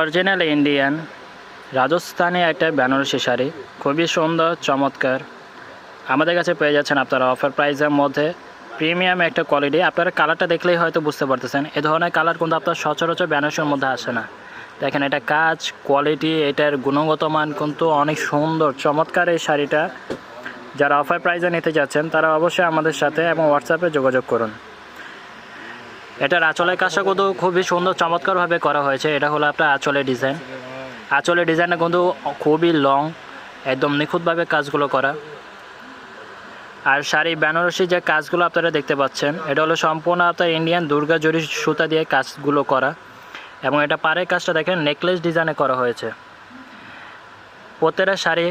Original Indian Rajasthani একটা বেনারসি শাড়ি। খুবই সুন্দর, চমৎকার। আমাদের কাছে পেয়ে যাচ্ছেন আপনারা অফার প্রাইসের মধ্যে। প্রিমিয়াম একটা কোয়ালিটি আপনারা কালারটা দেখলেই হয়তো বুঝতে পারতেছেন, এ ধরনের কালার কিন্তু আপনার সচরাচর বেনারসির মধ্যে আসে না। দেখেন, এটা কাজ কোয়ালিটি এটার গুণগত মান কিন্তু অনেক সুন্দর, চমৎকার এই শাড়িটা। যারা অফার প্রাইজে নিতে যাচ্ছেন, তারা অবশ্যই আমাদের সাথে এবং হোয়াটসঅ্যাপে যোগাযোগ করুন। এটার আঁচলের কাজটা কিন্তু খুবই সুন্দর, চমৎকারভাবে করা হয়েছে। এটা হলো আপনার আঁচলের ডিজাইন আঁচলের ডিজাইনটা কিন্তু খুবই লং একদম নিখুঁতভাবে কাজগুলো করা। আর শাড়ি বেনারসি যে কাজগুলো আপনারা দেখতে পাচ্ছেন, এটা হলো সম্পূর্ণ আপনার ইন্ডিয়ান দুর্গা জরি সুতা দিয়ে কাজগুলো করা। এবং এটা পাড়ের কাজটা দেখেন নেকলেস ডিজাইনে করা হয়েছে। প্রত্যেকটা শাড়ি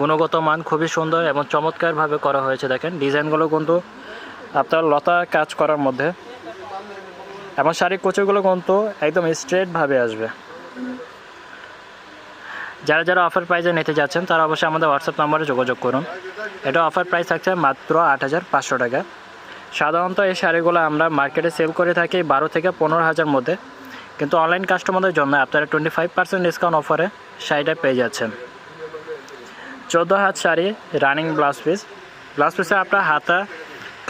গুণগত মান খুবই সুন্দর এবং চমৎকারভাবে করা হয়েছে দেখেন। ডিজাইনগুলো কিন্তু আপনার লতা কাজ করার মধ্যে। এবং শাড়ির কুচিগুলো কিন্তু একদম স্ট্রেটভাবে আসবে। যারা যারা অফার প্রাইসে নিতে যাচ্ছেন, তারা অবশ্যই আমাদের হোয়াটসঅ্যাপ নম্বরে যোগাযোগ করুন। এটা অফার প্রাইস থাকছে মাত্র আট হাজার পাঁচশো টাকা। সাধারণত এই শাড়িগুলো আমরা মার্কেটে সেল করে থাকি বারো থেকে পনেরো হাজার মধ্যে। কিন্তু অনলাইন কাস্টমারদের জন্য আপনারা টোয়েন্টি ফাইভ পার্সেন্ট ডিসকাউন্ট অফারে শাড়িটা পেয়ে যাচ্ছেন। চোদ্দ হাত sari running blouse piece blouse পিসে আপনার হাতা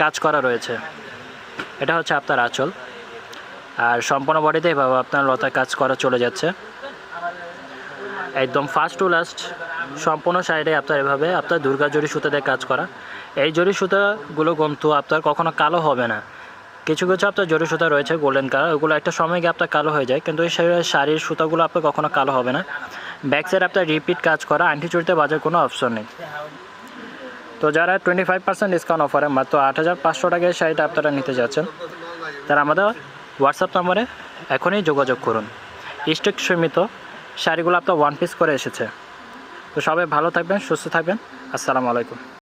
কাজ করা রয়েছে। এটা হচ্ছে আপনার আঁচল। আর সম্পূর্ণ বডিতে এভাবে আপনার লতা কাজ করা চলে যাচ্ছে। একদম ফার্স্ট টু লাস্ট সম্পূর্ণ সাইডে আপনার এভাবে, আপনার দুর্গা জরি সুতা দিয়ে কাজ করা। এই জরি সুতাগুলো কিন্তু আপনার কখনো কালো হবে না। কিছু কিছু আপনার জরি সুতা রয়েছে গোল্ডেন কালার ওগুলো একটা সময় গিয়ে আপনার কালো হয়ে যায়, কিন্তু এই শাড়ির সুতাগুলো আপনার কখনো কালো হবে না। ব্যাক সাইড আপনার রিপিট কাজ করা আন্টি চুরিতে বাজার কোনো অপশন নেই। তো যারা টোয়েন্টি ফাইভ পার্সেন্ট ডিসকাউন্ট অফারে মাত্র আট হাজার পাঁচশো টাকায় শাড়িটা আপনারা নিতে যাচ্ছেন, তারা আমাদের হোয়াটসঅ্যাপ নম্বরে এখনই যোগাযোগ করুন। স্টক সীমিত, শাড়িগুলো আপনার ওয়ান পিস করে এসেছে। তো সবাই ভালো থাকবেন, সুস্থ থাকবেন। আসসালামু আলাইকুম।